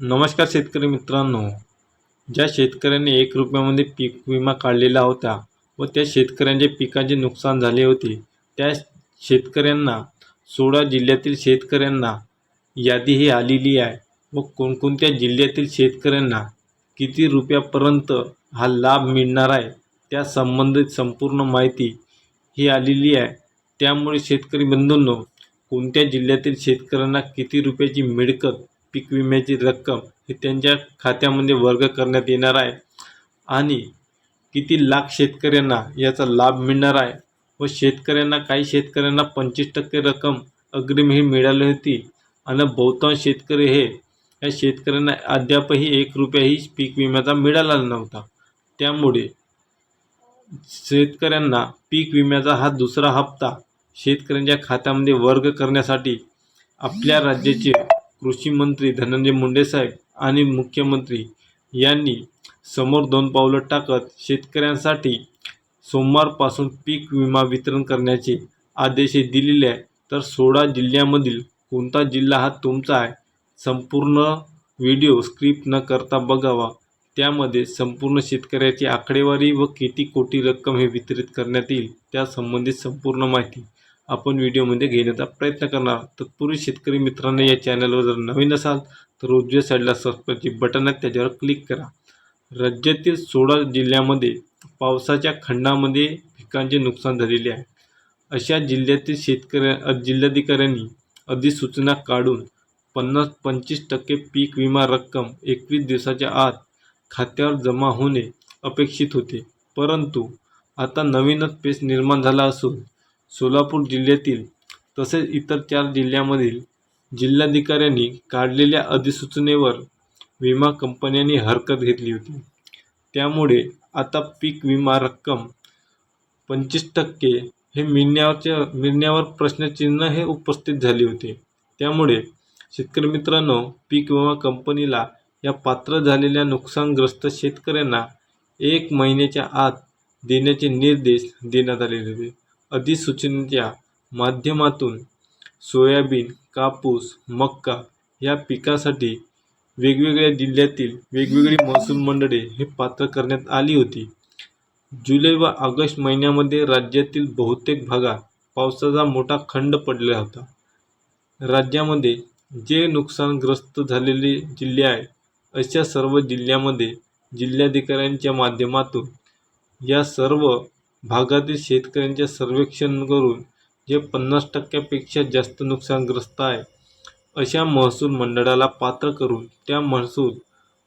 नमस्कार शेतकरी मित्रांनो. ज्या शेतकऱ्यांनी एक रुपयामध्ये पीक विमा काढलेला होता व त्या शेतकऱ्यांच्या पिकाचे नुकसान झाले होते त्या शेतकऱ्यांना सोळा जिल्ह्यातील शेतकऱ्यांना यादी ही आलेली आहे व कोणकोणत्या जिल्ह्यातील शेतकऱ्यांना किती रुपयापर्यंत हा लाभ मिळणार आहे त्या संबंधित संपूर्ण माहिती ही आलेली आहे. त्यामुळे शेतकरी बंधूंनो कोणत्या जिल्ह्यातील शेतकऱ्यांना किती रुपयाची मिळकत पीक विम्याची रक्कम ही त्यांच्या खात्यामध्ये वर्ग करण्यात येणार आहे. आणि किती लाख शेतकऱ्यांना याचा लाभ मिळणार आहे व शेतकऱ्यांना काही शेतकऱ्यांना पंचवीस टक्के रक्कम अग्रिम ही मिळाली होती. आणि बहुतांश शेतकरी हे या शेतकऱ्यांना अद्यापही एक रुपयाही पीक विम्याचा मिळाला नव्हता. त्यामुळे शेतकऱ्यांना पीक विम्याचा हा दुसरा हप्ता शेतकऱ्यांच्या खात्यामध्ये वर्ग करण्यासाठी आपल्या राज्याचे कृषी मंत्री धनंजय मुंडे साहेब आणि मुख्यमंत्री यांनी समोर दोन पावलं टाकत शेतकऱ्यांसाठी सोमवारपासून पीक विमा वितरण करण्याचे आदेश दिलेले आहे तर सोळा जिल्ह्यामधील कोणता जिल्हा हा तुमचा आहे? संपूर्ण व्हिडिओ स्क्रिप्ट न करता बघावा. त्यामध्ये संपूर्ण शेतकऱ्याची आकडेवारी व किती कोटी रक्कम हे वितरित करण्यात येईल त्यासंबंधित संपूर्ण माहिती आपण व्हिडिओमध्ये घेण्याचा प्रयत्न करणार तत्पूर्वी शेतकरी मित्रांनो या चॅनलवर जर नवीन असाल तर उजव्या साईडला सबस्क्राईबची बटन आहे त्याच्यावर क्लिक करा. राज्यातील सोळा जिल्ह्यामध्ये पावसाच्या खंडामध्ये पिकांचे नुकसान झालेले आहे. अशा जिल्ह्यातील शेतकऱ्या जिल्हाधिकाऱ्यांनी अधिसूचना काढून पन्नास पंचवीस टक्के पीक विमा रक्कम एकवीस दिवसाच्या आत खात्यावर जमा होणे अपेक्षित होते. परंतु आता नवीनच पेच निर्माण झाला असून सोलापूर जिल्ह्यातील तसेच इतर चार जिल्ह्यामधील जिल्हाधिकाऱ्यांनी काढलेल्या अधिसूचनेवर विमा कंपन्यांनी हरकत घेतली होती. त्यामुळे आता पीक विमा रक्कम पंचवीस टक्के हे मिळण्याच्या मिळण्यावर प्रश्नचिन्ह हे उपस्थित झाले होते. त्यामुळे शेतकरी मित्रांनो पीक विमा कंपनीला या पात्र झालेल्या नुकसानग्रस्त शेतकऱ्यांना एक महिन्याच्या आत देण्याचे निर्देश देण्यात आलेले होते. अधिसूचनेच्या माध्यमातून सोयाबीन कापूस मक्का या पिकासाठी वेगवेगळ्या जिल्ह्यातील वेगवेगळी महसूल मंडळे हे पात्र करण्यात आली होती. जुलै व ऑगस्ट महिन्यामध्ये राज्यातील बहुतेक भागात पावसाचा मोठा खंड पडला होता. राज्यामध्ये जे नुकसानग्रस्त झालेले जिल्हे आहे अशा सर्व जिल्ह्यामध्ये जिल्हाधिकाऱ्यांच्या माध्यमातून या सर्व भागातील शेतकऱ्यांचे सर्वेक्षण करून जे पन्नास टक्क्यापेक्षा जास्त नुकसानग्रस्त आहे अशा महसूल मंडळाला पात्र करून त्या महसूल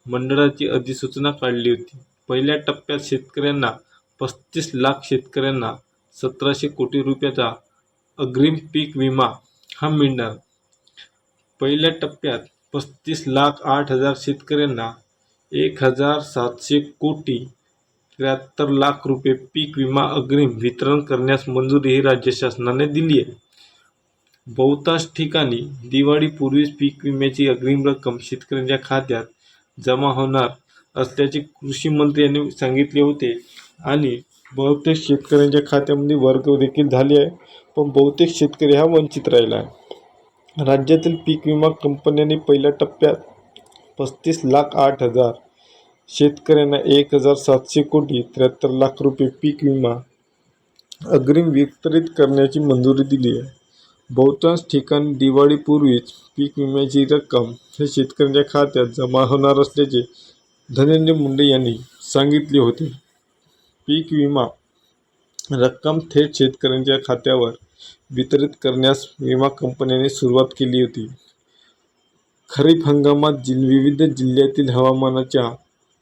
मंडळाची अधिसूचना काढली होती. पहिल्या टप्प्यात शेतकऱ्यांना पस्तीस लाख शेतकऱ्यांना सतराशे कोटी रुपयाचा अग्रिम पीक विमा हा मिळणार. पहिल्या टप्प्यात पस्तीस लाख आठ हजार शेतकऱ्यांना एक हजार सातशे कोटी त्र्याहत्तर लाख रुपये पीक विमा अग्रिम वितरण करण्यास मंजुरी ही राज्य शासनाने दिली आहे. बहुतांश ठिकाणी दिवाळीपूर्वीच पीक विम्याची अग्रिम रक्कम शेतकऱ्यांच्या खात्यात जमा होणार असल्याचे कृषी मंत्री यांनी सांगितले होते आणि बहुतेक शेतकऱ्यांच्या खात्यामध्ये वर्ग देखील झाले आहे पण बहुतेक शेतकरी हा वंचित राहिला आहे. राज्यातील पीक विमा कंपन्यांनी पहिल्या टप्प्यात पस्तीस लाख आठ हजार शेतकऱ्यांना एक हजार सातशे कोटी त्र्याहत्तर लाख रुपये पीक विमा अग्रिम वितरित करण्याची मंजुरी दिली आहे. बहुतांश ठिकाणी दिवाळीपूर्वीच पीक विम्याची रक्कम हे शेतकऱ्यांच्या खात्यात जमा होणार असल्याचे धनंजय मुंडे यांनी सांगितले होते. पीक विमा रक्कम थेट शेतकऱ्यांच्या खात्यावर वितरित करण्यास विमा कंपन्यांनी सुरुवात केली होती. खरीप हंगामात जिल विविध जिल्ह्यातील हवामानाच्या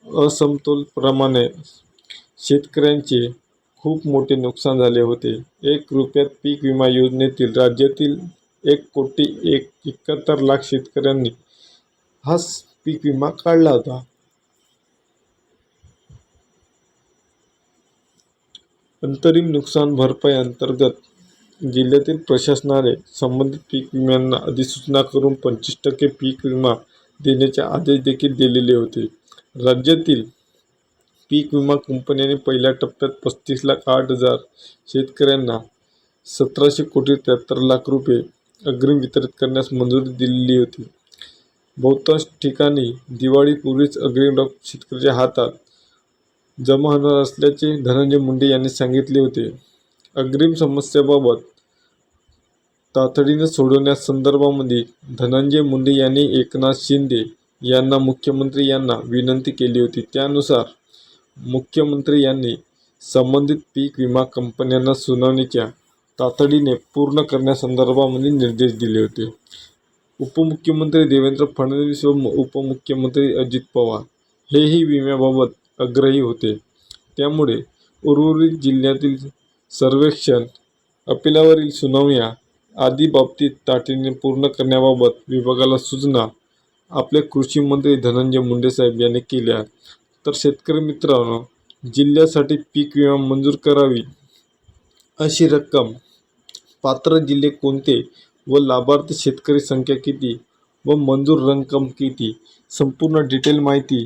असमतोलप्रमाणे शेतकऱ्यांचे खूप मोठे नुकसान झाले होते. एक रुपयात पीक विमा योजनेतील राज्यातील एक कोटी एक एकाहत्तर लाख शेतकऱ्यांनी हाच पीक विमा काढला होता. अंतरिम नुकसान भरपाई अंतर्गत जिल्ह्यातील प्रशासनाने संबंधित पीक विम्यांना अधिसूचना करून पंचवीस टक्के पीक विमा देण्याचे आदेश देखील दिलेले होते. राज्यातील पीक विमा कंपन्यांनी पहिल्या टप्प्यात पस्तीस लाख आठ हजार शेतकऱ्यांना सतराशे कोटी त्र्याहत्तर लाख रुपये अग्रिम वितरित करण्यास मंजुरी दिलेली होती. बहुतांश ठिकाणी दिवाळीपूर्वीच अग्रिम रक्कम शेतकऱ्याच्या हातात जमा होणार असल्याचे धनंजय मुंडे यांनी सांगितले होते. अग्रिम समस्येबाबत तातडीने सोडवण्यासंदर्भामध्ये धनंजय मुंडे यांनी एकनाथ शिंदे यांना मुख्यमंत्री यांना विनंती केली होती. त्यानुसार मुख्यमंत्री यांनी संबंधित पीक विमा कंपन्यांना सुनावणीच्या तातडीने पूर्ण करण्यासंदर्भामध्ये निर्देश दिले होते. उपमुख्यमंत्री देवेंद्र फडणवीस व उपमुख्यमंत्री अजित पवार हेही विम्याबाबत आग्रही होते. त्यामुळे उर्वरित जिल्ह्यातील सर्वेक्षण अपिलावरील सुनावण्या आदी बाबतीत तातडीने पूर्ण करण्याबाबत विभागाला सूचना आपले कृषी मंत्री धनंजय मुंडे साहेब यांनी केल्या. तर शेतकरी मित्रांनो जिल्ह्यासाठी पीक विमा मंजूर करावी अशी रक्कम पात्र जिल्हे कोणते व लाभार्थी शेतकरी संख्या किती व मंजूर रक्कम किती? संपूर्ण डिटेल माहिती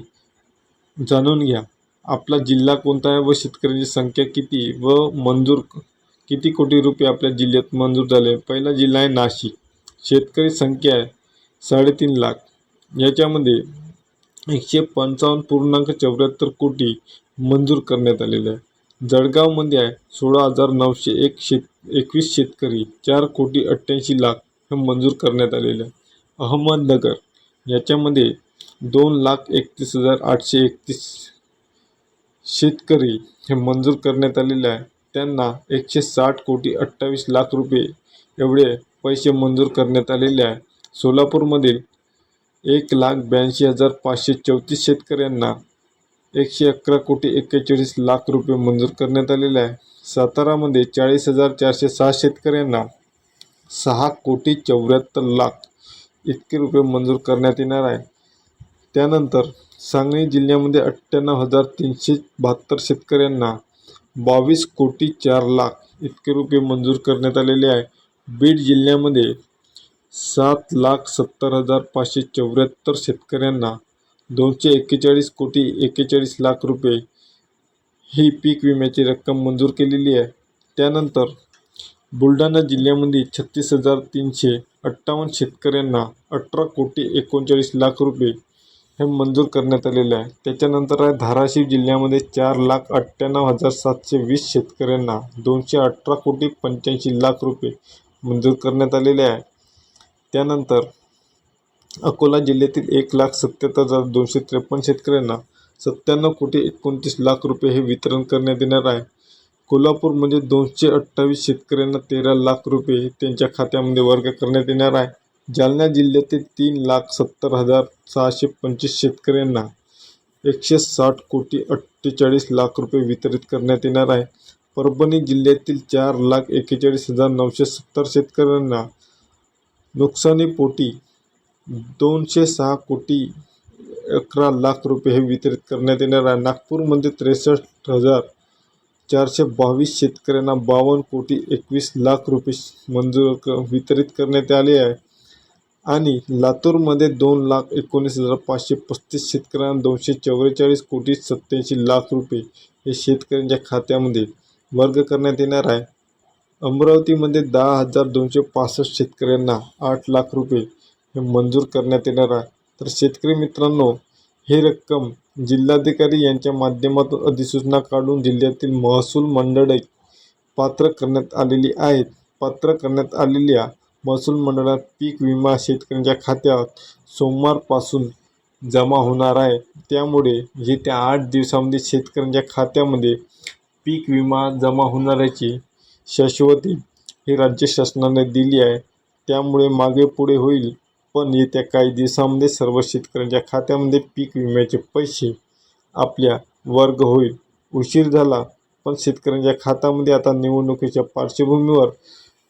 जाणून घ्या. आपला जिल्हा कोणता आहे व शेतकऱ्यांची संख्या किती व मंजूर किती कोटी रुपये आपल्या जिल्ह्यात मंजूर झाले? पहिला जिल्हा आहे नाशिक. शेतकरी संख्या आहे साडेतीन लाख. याच्यामध्ये एकशे पंचावन्न पूर्णांक चौऱ्याहत्तर कोटी मंजूर करण्यात आलेले आहे. जळगावमध्ये आहे सोळा हजार नऊशे एक शेत एकवीस शेतकरी चार कोटी अठ्ठ्याऐंशी लाख हे मंजूर करण्यात आलेले आहे. अहमदनगर याच्यामध्ये दोन लाख एकतीस हजार आठशे एकतीस शेतकरी हे मंजूर करण्यात आलेले आहे. त्यांना एकशे साठ कोटी अठ्ठावीस लाख रुपये एवढे पैसे मंजूर करण्यात आलेले आहे. सोलापूरमधील एक लाख ब्याऐंशी हजार पाचशे चौतीस शेतकऱ्यांना एकशे अकरा कोटी एक्केचाळीस लाख रुपये मंजूर करण्यात आलेले आहे. सातारामध्ये चाळीस हजार चारशे सहा शेतकऱ्यांना सहा कोटी चौऱ्याहत्तर लाख इतके रुपये मंजूर करण्यात येणार आहे. त्यानंतर सांगली जिल्ह्यामध्ये अठ्ठ्याण्णव हजार तीनशे बहात्तर शेतकऱ्यांना बावीस कोटी चार लाख इतके रुपये मंजूर करण्यात आलेले आहे. बीड जिल्ह्यामध्ये सात लाख सत्तर हजार पाचशे चौऱ्याहत्तर शेतकऱ्यांना दोनशे एक्केचाळीस कोटी एक्केचाळीस लाख रुपये ही पीक विम्याची रक्कम मंजूर केलेली आहे. त्यानंतर बुलढाणा जिल्ह्यामध्ये छत्तीस हजार तीनशे अठ्ठावन्न शेतकऱ्यांना अठरा कोटी एकोणचाळीस लाख रुपये हे मंजूर करण्यात आलेले आहे. त्याच्यानंतर आहे धाराशिव जिल्ह्यामध्ये चार लाख अठ्ठ्याण्णव हजार सातशे वीस शेतकऱ्यांना दोनशे अठरा कोटी पंच्याऐंशी लाख रुपये मंजूर करण्यात आलेले आहे. त्यानंतर अकोला जिल्ह्यातील एक लाख सत्याहत्तर हजार दोनशे त्रेपन्न शेतकऱ्यांना सत्त्याण्णव कोटी एकोणतीस लाख रुपये हे वितरण करण्यात येणार आहे. कोल्हापूरमध्ये म्हणजे दोनशे अठ्ठावीस शेतकऱ्यांना तेरा लाख रुपये त्यांच्या खात्यामध्ये वर्ग करण्यात येणार आहे. जालना जिल्ह्यातील तीन लाख सत्तर हजार सहाशे पंचवीस शेतकऱ्यांना एकशे साठ कोटी अठ्ठेचाळीस लाख रुपये वितरित करण्यात येणार आहे. परभणी जिल्ह्यातील चार लाख एक्केचाळीस हजार नऊशे सत्तर शेतकऱ्यांना नुकसानीपोटी दोनशे सहा कोटी अकरा लाख रुपये हे वितरित करण्यात येणार आहे. नागपूरमध्ये त्रेसष्ट हजार चारशे बावीस शेतकऱ्यांना बावन्न कोटी एकवीस लाख रुपये मंजूर क वितरित करण्यात आले आहे. आणि लातूरमध्ये दोन लाख एकोणीस हजार पाचशे पस्तीस शेतकऱ्यांना दोनशे चव्वेचाळीस कोटी सत्त्याऐंशी लाख रुपये हे शेतकऱ्यांच्या खात्यामध्ये वर्ग करण्यात येणार आहे. अमरावतीमध्ये दहा हजार दोनशे पासष्ट शेतकऱ्यांना आठ लाख रुपये हे मंजूर करण्यात येणार आहे. तर शेतकरी मित्रांनो ही रक्कम जिल्हाधिकारी यांच्या माध्यमातून अधिसूचना काढून जिल्ह्यातील महसूल मंडळे पात्र करण्यात आलेली आहेत पात्र करण्यात आलेल्या महसूल मंडळात पीक विमा शेतकऱ्यांच्या खात्यात सोमवारपासून जमा होणार आहे. त्यामुळे येत्या आठ दिवसामध्ये शेतकऱ्यांच्या खात्यामध्ये पीक विमा जमा होणाऱ्याची शाश्वती ही राज्य शासनाने दिली आहे. त्यामुळे मागे पुढे होईल. पण येत्या काही दिवसामध्ये सर्व शेतकऱ्यांच्या खात्यामध्ये पीक विम्याचे पैसे आपल्या वर्ग होईल. उशीर झाला पण शेतकऱ्यांच्या खात्यामध्ये आता निवडणुकीच्या पार्श्वभूमीवर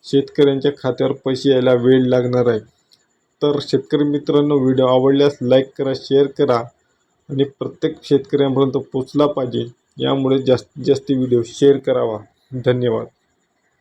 शेतकऱ्यांच्या खात्यावर पैसे यायला वेळ लागणार आहे. तर शेतकरी मित्रांनो व्हिडिओ आवडल्यास लाईक करा शेअर करा आणि प्रत्येक शेतकऱ्यांपर्यंत पोचला पाहिजे. यामुळे जास्तीत जास्त व्हिडिओ शेअर करावा. धन्यवाद.